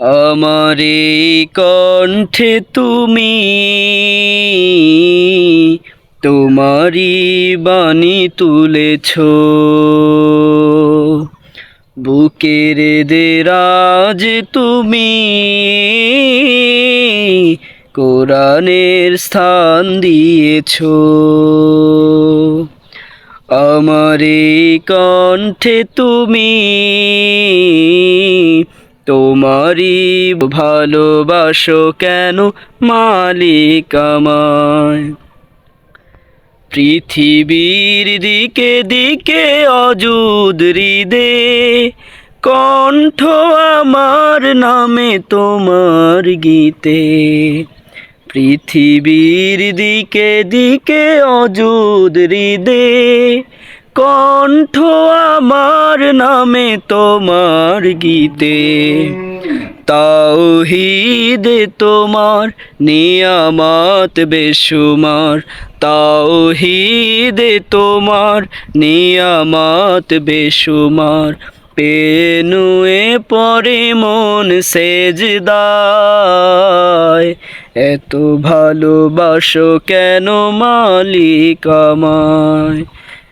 আমার কণ্ঠে তুমি, তোমারই বাণী তুলেছ। বুকের দেরাজ তুমি, কোরআনের স্থান দিয়েছ। আমার কণ্ঠে তুমি তোমারই ভালোবাসো কেন মালিক পৃথিবীর দিকে দিকে অযুদ হৃদে, কণ্ঠ আমার নামে তোমার গীতে। পৃথিবীর দিকে দিকে অযুদ হৃদে কণ্ঠ আমার নামে তোমার গীতে। তাওহিদে তোমার, নিয়ামত বেশুমার। তাওহিদে তোমার, নিয়ামত বেশুমার। পেনুয়ে পরে মন সেজদায়। এত ভালোবাসো কেন মালিক আমায়?